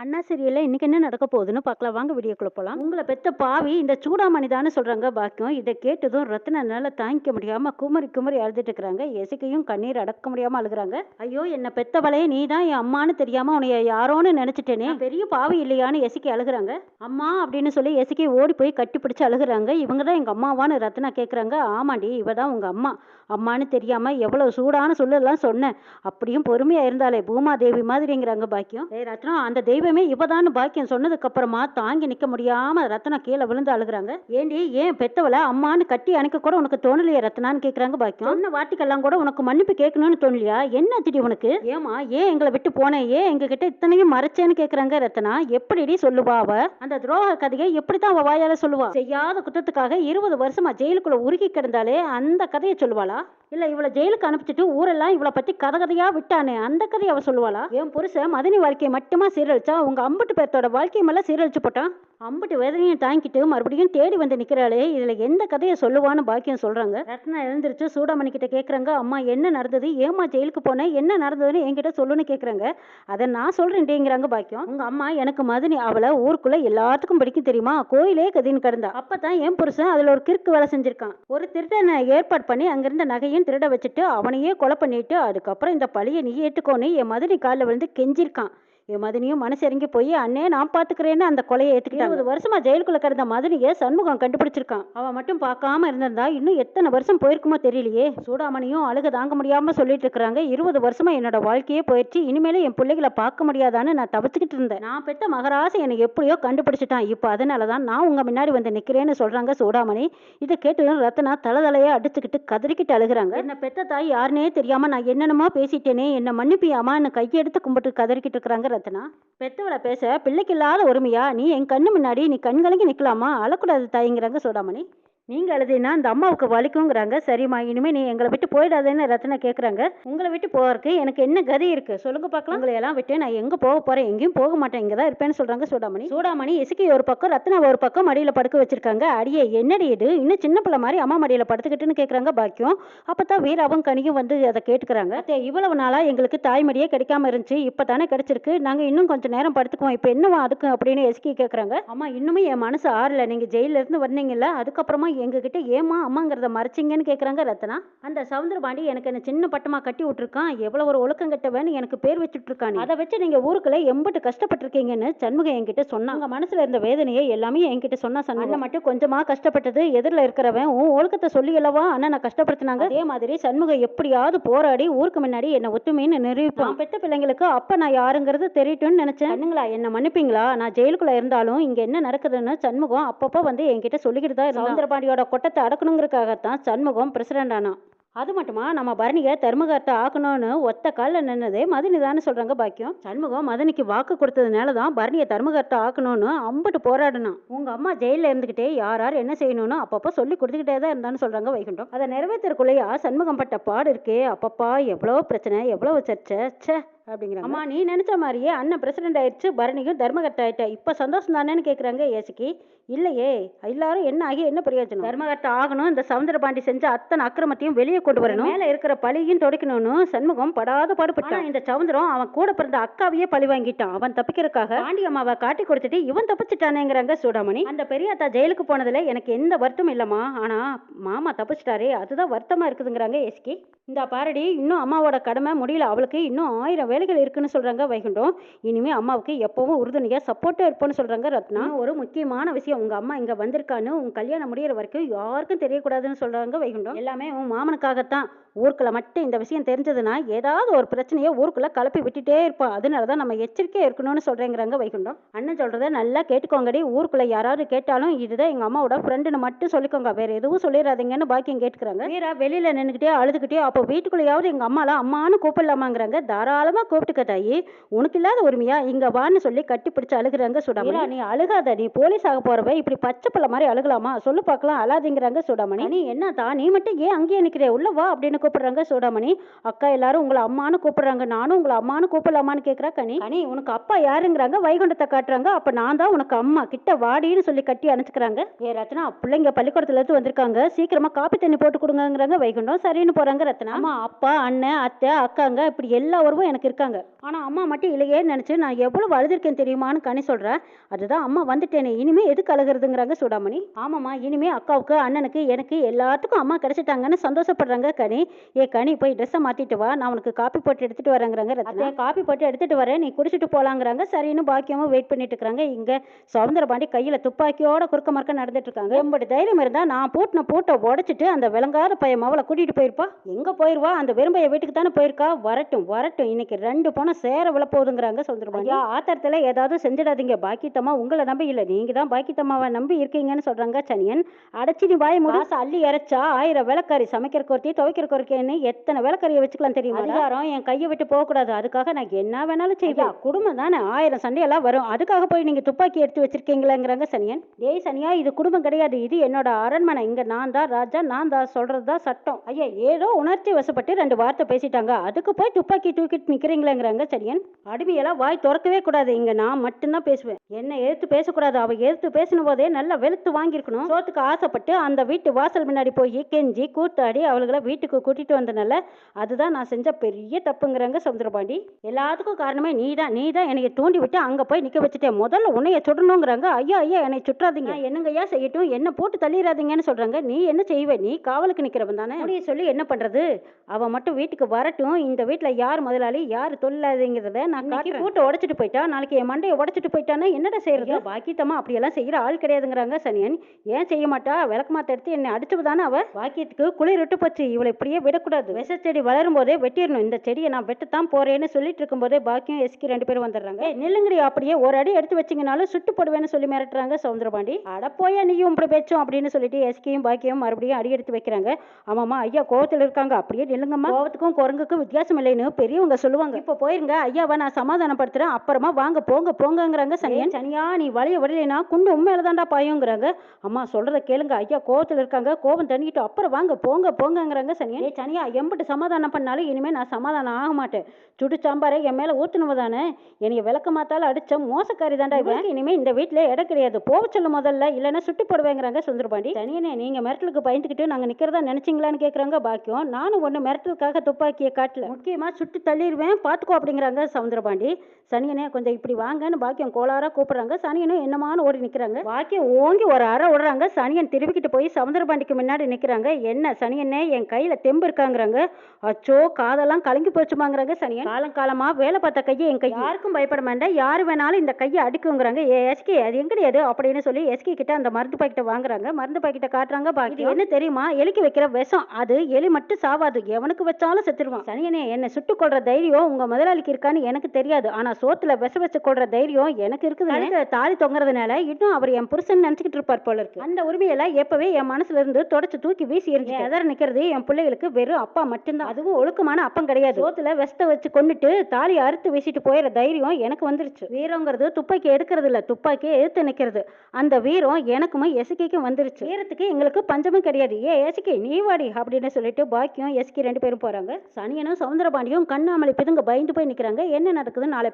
அண்ணா சீரியல்ல இன்னைக்கு என்ன நடக்க போகுதுன்னு பார்க்கலாம். வாங்க வீடியோக்குள்ள போகலாம் உங்களை பெத்த பாவி இந்த சூடாமணிதான்னு சொல்கிறாங்க சொல்றாங்க பாக்கியம். இதை கேட்டதும் ரத்னால தாங்கிக்க முடியாம குமரி குமரி அழுதுட்டு இருக்கிறாங்க. எசிக்கையும் கண்ணீர் அடக்க முடியாம அழுகுறாங்க. ஐயோ என்ன பெத்தவளே நீ தான் என் அம்மான்னு தெரியாம உன்னைய யாரோன்னு நினைச்சிட்டேனே. பெரிய பாவி இல்லையான்னு எசிக்கை அழுகுறாங்க. அம்மா அப்படின்னு சொல்லி எசிக்கை ஓடி போய் கட்டி பிடிச்சு அழுகுறாங்க. இவங்க தான் எங்க அம்மாவான்னு ரத்னா கேட்குறாங்க ஆமாண்டி இவ தான் உங்க அம்மா. அம்மான்னு தெரியாம எவ்வளவு சூடான சொல்லலாம் சொன்னேன். அப்படியும் பொறுமையா இருந்தாலே பூமாதேவி மாதிரிங்கிறாங்க பாக்கியம். ஏய் ரத்னா அந்த தெய்வமே இவதான்னு பாக்கியம் சொன்னதுக்கு அப்புறமா தாங்கி நிக்க முடியாம ரத்னா கீழே விழுந்து அழுகுறாங்க. ஏண்டி ஏன் பெத்தவள அம்மான்னு கட்டி அணைக்க கூட உனக்கு தோணலையே ரத்னான்னு கேக்குறாங்க பாக்கியம். சொன்ன வார்த்தைக்கெல்லாம் கூட உனக்கு மன்னிப்பு கேட்கணும்னு தோணலையா? என்ன திடி உனக்கு? ஏமா ஏன் எங்களை விட்டு போனேன் ஏன் எங்க கிட்ட இத்தனையும் மறைச்சேன்னு கேக்குறாங்க ரத்னா எப்படிடி சொல்லுவா அவ? அந்த துரோக கதையை எப்படித்தான் அவ வாயால சொல்லுவா? செய்யாத குற்றத்துக்காக இருபது வருஷமா ஜெயிலுக்குள்ள உருகி கிடந்தாலே அந்த கதையை சொல்லுவாளா? இல்ல இவளை ஜெயிலுக்கு அனுப்பிச்சிட்டு ஊரெல்லாம் இவளை பத்தி கதை கதையா விட்டானே அந்த கதையை அவ சொல்லுவாளா? என் புருஷன் மதனி வாழ்க்கையை மட்டுமா சீரழிச்சா உங்க அம்பட்டு பேர்த்தோட வாழ்க்கையை சீரழிச்சு போட்டான். அம்பட்டு வேதனையும் தாங்கிட்டு மறுபடியும் தேடி வந்து நிற்கிறாளே இதில் எந்த கதையை சொல்லுவான்னு பாக்கியம் சொல்கிறாங்க ரத்னா எழுந்திருச்சு சூடாமணி கிட்ட கேட்குறாங்க அம்மா என்ன நடந்தது? ஏமா ஜெயிலுக்கு போனேன் என்ன நடந்ததுன்னு என்கிட்ட சொல்லுன்னு கேட்குறாங்க அதை நான் சொல்கிறேன்டேங்கிறாங்க பாக்கியம். உங்கள் அம்மா எனக்கு மதனி அவளை ஊருக்குள்ளே எல்லாத்துக்கும் பிடிக்கும் தெரியுமா? கோயிலே கதின்னு கிடந்தா. அப்பதான் என் புருஷன் அதில் ஒரு கிறுக்கு வேலை செஞ்சுருக்கான். ஒரு திருடனை ஏற்பாடு பண்ணி அங்கிருந்த நகையும் திருட வச்சுட்டு அவனையே கொலை பண்ணிட்டு அதுக்கப்புறம் இந்த பழியை நீ ஏற்றுக்கோன்னு என் மதுரை காலில் விழுந்து கெஞ்சிருக்கான். மதனியும் மனசு இறங்கி போய் அண்ணே நான் பார்த்துக்கிறேன்னு அந்த கொலையை ஏற்றுக்கிட்டு இருபது வருஷமா ஜெயிலுக்குள்ள கிடந்த மதனியை சண்முகம் கண்டுபிடிச்சிருக்கான். அவன் மட்டும் பார்க்காம இருந்திருந்தா இன்னும் எத்தனை வருஷம் போயிருக்குமோ தெரியலையே. சூடாமணியும் அழுக தாங்க முடியாம சொல்லிட்டு இருக்கிறாங்க. இருபது வருஷமா என்னோட வாழ்க்கையே போயிடுச்சு. இனிமேலும் என் பிள்ளைகளை பார்க்க முடியாதான்னு நான் தவிச்சுக்கிட்டு இருந்தேன். நான் பெத்த மகராசை என்னை எப்படியோ கண்டுபிடிச்சிட்டான். இப்போ அதனால தான் நான் உங்க முன்னாடி வந்து நிற்கிறேன்னு சொல்றாங்க சூடாமணி. இதை கேட்டதும் ரத்னா தலதலையா அடிச்சுக்கிட்டு கதறிக்கிட்டு அழுகுறாங்க. என்ன பெத்த தாய் யாருனே தெரியாம நான் என்னென்னமோ பேசிட்டேனே. என்னை மன்னிப்பியாமான்னு கையெடுத்து கும்பிட்டு கதறிக்கிட்டு இருக்கிறாங்க ரத்னா பெத்தவளை பேச பிள்ளைக்கு இல்லாத உரிமையா நீ என் கண்ணு முன்னாடி நீ கண்கலங்கி நிற்கலாமா நிக்கலாமா? அழக்கூடாது தாய்ங்கிறாங்க சூடாமணி. நீங்கள் அழுதினா அந்த அம்மாவுக்கு வலிக்குங்கிறாங்க. சரிம்மா இனிமேல் நீ எங்களை விட்டு போயிடாதேன்னு ரத்னா கேட்குறாங்க உங்களை விட்டு போகிறதுக்கு எனக்கு என்ன கதி இருக்கு? சொல்லுங்க பார்க்கலாம். உங்களை எல்லாம் விட்டு நான் எங்கே போக போகிறேன் எங்கேயும் போக மாட்டேன். இங்கே தான் இருப்பேன்னு சொல்கிறாங்க சூடாமணி. சூடாமணி இசுக்கி ஒரு பக்கம் ரத்னா ஒரு பக்கம் மடியில் படுக்க வச்சிருக்காங்க. அடியே என்னடி இது? இன்னும் சின்ன பிள்ளை மாதிரி அம்மா மடியில் படுத்துக்கிட்டுன்னு கேட்குறாங்க பாக்கியம். அப்போ தான் வீராவும் கனியும் வந்து அதை கேட்டுக்கிறாங்க. இவ்வளவு நாளாக எங்களுக்கு தாய்மடியே கிடைக்காம இருந்துச்சு. இப்போ தானே கிடைச்சிருக்கு. நாங்கள் இன்னும் கொஞ்சம் நேரம் படுத்துக்குவோம். இப்போ என்னவா அதுக்கு அப்படின்னு எசுக்கி கேட்குறாங்க அம்மா இன்னுமே என் மனசு ஆறல. நீங்கள் ஜெயிலிருந்து வந்தீங்கல்ல. அதுக்கப்புறமா எங்ககிட்ட ஏமா அம்மாங்கிறத மறைச்சிங்கன்னு கேட்குறாங்க ரத்னா. அந்த சவுந்தரபாண்டி எனக்கு என்ன சின்ன பட்டமாக கட்டி விட்டுருக்கான். எவ்வளோ ஒரு ஒழுக்கம் கட்டவன்னு எனக்கு பேர் வச்சுட்டு அதை வச்சு நீங்கள் ஊருக்குள்ளே எம்பிட்டு கஷ்டப்பட்டிருக்கீங்கன்னு சண்முகம் என்கிட்ட சொன்னாங்க மனசில் இருந்த வேதனையை எல்லாமே என்கிட்ட சொன்னா சண்முகம். மட்டும் கொஞ்சமாக கஷ்டப்பட்டது எதிரில் இருக்கிறவன் உன் ஒழுக்கத்தை சொல்லி அல்லவா? அண்ணனை கஷ்டப்படுத்தினாங்க. அதே மாதிரி சண்முகம் எப்படியாவது போராடி ஊருக்கு முன்னாடி என்னை ஒத்துமைன்னு நிரூபிப்பான். பெற்ற பிள்ளைங்களுக்கு அப்போ நான் யாருங்கிறது தெரியட்டும்னு நினச்சேன். கண்ணுங்களா என்னை மன்னிப்பீங்களா? நான் ஜெயிலுக்குள்ள இருந்தாலும் இங்கே என்ன நடக்குதுன்னு சண்முகம் அப்பப்போ வந்து என்கிட்ட சொல்லிக்கிட்டு தான் இருந்தான் சவுந்தரபாண்டியோட கொட்டத்தை அடக்கணுங்கிறதுக்காகத்தான் சண்முகம் பிரசிடண்ட் ஆனான். அது மட்டுமா? நம்ம பரணியை தர்மகர்த்தா ஆக்கணும்னு ஒத்த காலில் நின்னதே மதினி தானே சொல்கிறாங்க பாக்கியம். சண்முகம் மதினிக்கு வாக்கு கொடுத்ததுனால தான் பரணியை தர்மகர்த்தா ஆக்கணும்னு அம்பட்டு போராடினான். உங்கள் அம்மா ஜெயிலில் இருந்துக்கிட்டே யார் யார் என்ன செய்யணும்னு அப்பப்போ சொல்லி கொடுத்துக்கிட்டே தான் இருந்தான்னு சொல்கிறாங்க வைகுண்டம். அதை நிறைவேற்றக்குள்ளேயா சண்முகம் பட்ட பாடு இருக்கே. அப்பப்பா எவ்வளோ பிரச்சனை எவ்வளோ சர்ச்சை. ச்சே. அப்படிங்கிறாங்க. அம்மா நீ நினைச்ச மாதிரியே அண்ணன் பிரசிடென்ட் ஆயிடுச்சு பரணியும் தர்மகர்த்தா ஆயிட்டா. இப்போ சந்தோஷம் தானேன்னு கேட்குறாங்க ஏசுக்கி. இல்லையே எல்லாரும் என்ன ஆகி என்ன பிரயோஜனம்? தர்மகர்த்தா ஆகணும் இந்த சவுந்தரபாண்டி செஞ்ச அத்தனை அக்கிரமத்தையும் வெளியே கொண்டு வரணும். மேல இருக்கிற பழியும் துடைக்கணும்னு சண்முகம் படாத பாடுபட்டான். இந்த சவுந்தரம் அவன் கூட பிறந்த அக்காவையே பழி வாங்கிட்டான். அவன் தப்பிக்கிறதுக்காக பாண்டி அம்மாவை காட்டி கொடுத்துட்டு இவன் தப்பிச்சிட்டானேங்கிறாங்க சூடாமணி. அந்த பெரியாத்தா ஜெயிலுக்கு போனதுல எனக்கு எந்த வருத்தம் இல்லம்மா. ஆனா மாமா தப்பிச்சிட்டாரே அதுதான் வருத்தமா இருக்குதுங்கிறாங்க எஸ்கி இந்த பாரடி இன்னும் அம்மாவோட கடமை முடியல. அவளுக்கு இன்னும் ஆயிரம் வேலைகள் இருக்குன்னு சொல்றாங்க வைகுண்டம். இனிமே அம்மாவுக்கு எப்பவும் உறுதுணையா சப்போர்ட்டா இருப்போம்னு சொல்றாங்க ரத்னா. ஒரு முக்கியமான விஷயம் உங்க அம்மா இங்க வந்திருக்கான்னு உன் கல்யாணம் முடியிற வரைக்கும் யாருக்கும் தெரியக்கூடாதுன்னு சொல்றாங்க வைகுண்டம். எல்லாமே உன் மாமனுக்காகத்தான். ஊருக்குள்ள மட்டும் இந்த விஷயம் தெரிஞ்சதுன்னா ஏதாவது ஒரு பிரச்சனையை ஊருக்குள்ள கலப்பி விட்டுட்டே இருப்பான் அதனால தான் நம்ம எச்சரிக்கையா இருக்கணும்னு சொல்றேங்கிறாங்க வைகுண்டம். அண்ணன் சொல்றத நல்லா கேட்டுக்கோங்கடி. ஊருக்குள்ள யாராவது கேட்டாலும் இதுதான் எங்க அம்மாவோட ஃப்ரெண்டுன்னு மட்டும் சொல்லிக்கோங்க. வேற எதுவும் சொல்லிடாதீங்கன்னு பாக்கியம் கேட்டுக்கிறாங்க. வீரா வெளியில நின்னுக்கிட்டே அழுதுகிட்டே அப்போ வீட்டுக்குள்ளேயாவது எங்க அம்மாலாம் அம்மான்னு கூப்பிடலாமாங்கிறாங்க. தாராளமா கூப்பிட்டுக்க தாயி. உனக்கு இல்லாத உரிமையா? இங்க வான்னு சொல்லி கட்டி பிடிச்சு அழுகுறாங்க சுடாமணி. நீ அழுகாத. நீ போலீஸ் ஆக போறவ இப்படி பச்சை பிள்ளை மாதிரி அழுகலாமா? சொல்லு பார்க்கலாம். அழாதீங்கிறாங்க சூடாமணி. நீ என்னத்தா நீ மட்டும் ஏன் அங்கேயே நிக்கிற? உள்ள வா அப்படின்னு கூப்பிடுறாங்க சூடாமணி. அக்கா எல்லாரும் உங்களை அம்மான்னு கூப்பிடுறாங்க. நானும் உங்களை அம்மான்னு கூப்பிடலாமான்னு கேக்குறா கனி. கனி உனக்கு அப்பா யாருங்கிறாங்க? வைகுண்டத்தை காட்டுறாங்க. அப்ப நான் தான் உனக்கு அம்மா. கிட்ட வாடின்னு சொல்லி கட்டி அணைச்சுக்கிறாங்க ஏ ரத்னா பிள்ளைங்க பள்ளிக்கூடத்துல இருந்து வந்திருக்காங்க. சீக்கிரமா காப்பி தண்ணி போட்டு கொடுங்கங்கிறாங்க வைகுண்டம். சரின்னு போறாங்க ரத்னா. அம்மா அப்பா அண்ணன் அத்தை அக்காங்க இப்படி எல்லா உறவும் எனக்கு இருக்காங்க. ஆனா அம்மா மட்டும் இல்லையே நினைச்சு நான் எவ்வளவு அழுதுருக்கேன் தெரியுமான்னு கனி சொல்றா அதுதான் அம்மா வந்துட்டேனே இனிமே எதுக்கு அழுகுறதுங்கிறாங்க சூடாமணி. ஆமாம்மா இனிமே அக்காவுக்கு அண்ணனுக்கு எனக்கு எல்லாத்துக்கும் அம்மா கிடைச்சிட்டாங்கன்னு சந்தோஷப்படுறாங்க கனி. ஏ கனி போய் ட்ரெஸ்ஸை மாத்திட்டு வா நான் உனக்கு காப்பி போட்டு எடுத்துட்டு வரேங்கிறாங்க ரத்னா. காப்பி போட்டு எடுத்துட்டு வரேன் நீ குடிச்சிட்டு போலாங்கிறாங்க. சரின்னு பாக்கியமும் வெயிட் பண்ணிட்டு இருக்காங்க. இங்க சவுந்தர பாண்டி கையில துப்பாக்கியோட குறுக்க மறுக்க நடந்துட்டு இருக்காங்க. எம்படி தைரியம் இருந்தா நான் பூட்டின பூட்டை உடைச்சிட்டு அந்த விளங்காத பையன் அவளை கூட்டிட்டு போயிருப்பா. எங்க போயிருவா? அந்த வெறும்பைய வீட்டுக்கு தானே போயிருக்கா? வரட்டும் வரட்டும் இன்னைக்கு ரெண்டு பணம் சேர விழ போகுதுங்கிறாங்க சவுந்தர பாண்டி ஆத்திரத்துல ஏதாவது செஞ்சிடாதீங்க. பாக்கித்தம்மா உங்களை நம்பி இல்ல. நீங்க தான் பாக்கித்தம்மாவை நம்பி இருக்கீங்கன்னு சொல்றாங்க சனியன். அடைச்சி நீ வாய முடி. காசு அள்ளி இறைச்சா ஆயிரம் விளக்கறி சமைக்கிற கொர்த்தி துவைக்கிற கொர்த்தின்னு எத்தனை விளக்கறியை வச்சுக்கலாம் தெரியுமா அதிகாரம் என் கையை விட்டு போக கூடாது அதுக்காக நான் என்ன வேணாலும் செய்வேன். குடும்பம் தானே? ஆயிரம் சண்டையெல்லாம் வரும். அதுக்காக போய் நீங்க துப்பாக்கி எடுத்து வச்சிருக்கீங்களேங்கிறாங்க சனியன். டேய் சனியா இது குடும்பம் கிடையாது. இது என்னோட அரண்மனை. இங்க நான் தான் ராஜா நான் தான் சொல்றது தான் சட்டம். ஐயா ஏதோ உணர்ச்சி வசப்பட்டு ரெண்டு வார்த்தை பேசிட்டாங்க. அதுக்கு போய் துப்பாக்கி தூக்கிட்டு நிக்கிறீங்களேங்கிறாங்க சரியன் அடிமையெல்லாம் வாய் திறக்கவே கூடாது. இங்கே நான் மட்டும்தான் பேசுவேன். என்னை எதிர்த்து பேசக்கூடாது. அவள் எதிர்த்து பேசின போதே நல்லா வெளுத்து வாங்கியிருக்கணும். சோத்துக்கு ஆசைப்பட்டு அந்த வீட்டு வாசல் முன்னாடி போய் கெஞ்சி கூத்தாடி அவளுகளை வீட்டுக்கு கூட்டிகிட்டு வந்தனால அதுதான் நான் செஞ்ச பெரிய தப்புங்கிறாங்க சமுத்திரபாண்டி எல்லாத்துக்கும் காரணமே நீ தான் நீ தான் என்னைய தூண்டி விட்டு அங்கே போய் நிற்க வச்சுட்டேன் முதல்ல உன்னைய சுடணுங்கிறாங்க. ஐயா ஐயா என்னை சுற்றாதீங்க. என்னங்க என்னங்கய்யா செய்யட்டும்? என்ன போட்டு தள்ளிடாதீங்கன்னு சொல்கிறாங்க நீ என்ன செய்வே? நீ காவலுக்கு நிற்கிறவன் தானே. அப்படியே சொல்லி என்ன பண்ணுறது அவன் மட்டும் வீட்டுக்கு வரட்டும். இந்த வீட்டில் யார் முதலாளி? யார் தொழிலாளிங்கிறத நான் காட்டி போட்டு உடைச்சிட்டு போயிட்டா நாளைக்கு என் மண்டையை உடைச்சிட்டு போயிட்டானா என்னடா செய்யறது பாக்கித்தம்மா அப்படியெல்லாம் செய்யற ஆள் கிடையாதுங்கிறாங்க சனியன். ஏன் செய்ய மாட்டா? விளக்கு மாத்த எடுத்து என்னை அடிச்சது தானே அவ? பாக்கியத்துக்கு குளிர் விட்டு போச்சு. இவளை இப்படியே விடக்கூடாது. விஷ செடி வளரும் போதே வெட்டிடணும். இந்த செடியை நான் வெட்டத்தான் போறேன்னு சொல்லிட்டு இருக்கும்போதே பாக்கியம் எஸ்கி ரெண்டு பேரும் வந்துடுறாங்க. நில்லுங்கடி. அப்படியே ஒரு அடி எடுத்து வச்சீங்கனாலும் சுட்டு போடுவேன்னு சொல்லி மிரட்டுறாங்க சவுந்தரபாண்டி. அட போயா நீயும் இப்படி பேச்சும் அப்படின்னு சொல்லிட்டு எஸ்கியும் பாக்கியும் மறுபடியும் அடி எடுத்து வைக்கிறாங்க. ஆமாம்மா ஐயா கோவத்தில் இருக்காங்க. அப்படியே நில்லுங்கம்மா. கோவத்துக்கும் குரங்குக்கும் வித்தியாசம் இல்லைன்னு பெரியவங்க சொல்லுவாங்க. இப்போ போயிருங்க. ஐயாவை நான் சமாதானப்படுத்துறேன். அப்புறமா வாங்க போங்க போங்கங்கிறாங்க சனியன் சனியா நீ வழிய விடலைனா குண்டு உண்மையில தான்டா பாயுங்கிறாங்க. அம்மா சொல்றத கேளுங்க. ஐயா கோவத்தில் இருக்காங்க. கோவம் தண்ணிக்கிட்டு அப்புறம் வாங்க போங்க போங்கங்கிறாங்க சனியன் ஏய் சனியா எம்பிட்டு சமாதானம் பண்ணாலும் இனிமே நான் சமாதானம் ஆக மாட்டேன். சுடு சாம்பாரை என் மேல ஊத்துனவ தானே? என்னைய விளக்க மாத்தால அடிச்ச மோசக்காரி தாண்டா இவன். இனிமே இந்த வீட்ல இடம் கிடையாது. போக சொல்லு முதல்ல. இல்லைன்னா சுட்டு போடுவேங்கிறாங்க சுந்தரபாண்டி. தனியனே நீங்க மிரட்டலுக்கு பயந்துக்கிட்டு நாங்க நிக்கிறதா நினைச்சீங்களான்னு கேக்குறாங்க பாக்கியம். நானும் ஒண்ணு மிரட்டலுக்காக துப்பாக்கியை காட்டல. முக்கியமா சுட்டு தள்ளிடுவேன் பாத்துக்கோ அப்படிங்கிறாங்க சவுந்தரபாண்டி. சனியனே கொஞ்சம் இப்படி வாங்கன்னு பாக்கியம் கோளாராக கூப்பிடுறாங்க. சனியனும் என்னமான்னு ஓடி நிக்கிறாங்க. பாக்கியம் ஓங்கி ஒரு அறை விடுறாங்க சனியன் திரும்பிக்கிட்டு போய் சவுந்தரபாண்டிக்கு முன்னாடி நிக்கிறாங்க. என்ன சனியனே என் கையில் தெம்பு இருக்காங்கிறாங்க. அச்சோ காதெல்லாம் கலங்கி போச்சுமாங்கிறாங்க சனியன். காலம் காலமாக வேலை பார்த்த கையை என் கை யாருக்கும் பயப்பட மாட்டேன் யார் வேணாலும் இந்த கையை அடிக்குங்கிறாங்க. ஏ எஸ்கே அது எங்கடையாது அப்படின்னு சொல்லி எஸ்கே கிட்ட அந்த மருந்து பாக்கெட்டை வாங்குறாங்க. மருந்து பாக்கெட்டை காட்டுறாங்க பாக்கி என்ன தெரியுமா? எலிக்கு வைக்கிற விஷம். அது எலி மட்டும் சாவாது. எவனுக்கு வச்சாலும் செத்துருவான். சனியனே என்னை சுட்டு கொள்ற தைரியம் உங்க முதலாளிக்கு இருக்கான்னு எனக்கு தெரியாது. ஆனா சோத்துல விஷ வச்சு கொள்ற தைரியம் எனக்கு இருக்குது தாலி தொங்குறதுனால இன்னும் அவர் என் புருஷன் நினைச்சுக்கிட்டு இருப்பார் போல இருக்கு. அந்த உரிமையெல்லாம் எப்பவே என் மனசுல இருந்து தொடச்சு தூக்கி வீசி எறிஞ்சு எதற நிக்கிறது என் பிள்ளைகளுக்கு வெறும் அப்பா மட்டும்தான். அதுவும் ஒழுக்கமான அப்பம் கிடையாது. சோத்துல விஷத்தை வச்சு கொண்டுட்டு தாலி அறுத்து வீசிட்டு போயிற தைரியம் எனக்கு வந்துருச்சு. வீரங்கிறது துப்பாக்கி எடுக்கிறது இல்ல துப்பாக்கியை எதிர்த்து நிக்கிறது. அந்த வீரம் எனக்குமே எசுக்கிக்கும் வந்துருச்சு. வீரத்துக்கு எங்களுக்கு பஞ்சமும் கிடையாது. ஏ எசுக்கி நீ வாடி அப்படின்னு சொல்லிட்டு பாக்கியம் எஸ்கி ரெண்டு பேரும் போறாங்க. சனியனும் சவுந்தரபாண்டியும் கண்ணாமலை பசங்க பயந்து போய் நிக்கிறாங்க. என்ன நடக்குதுன்னு நாளை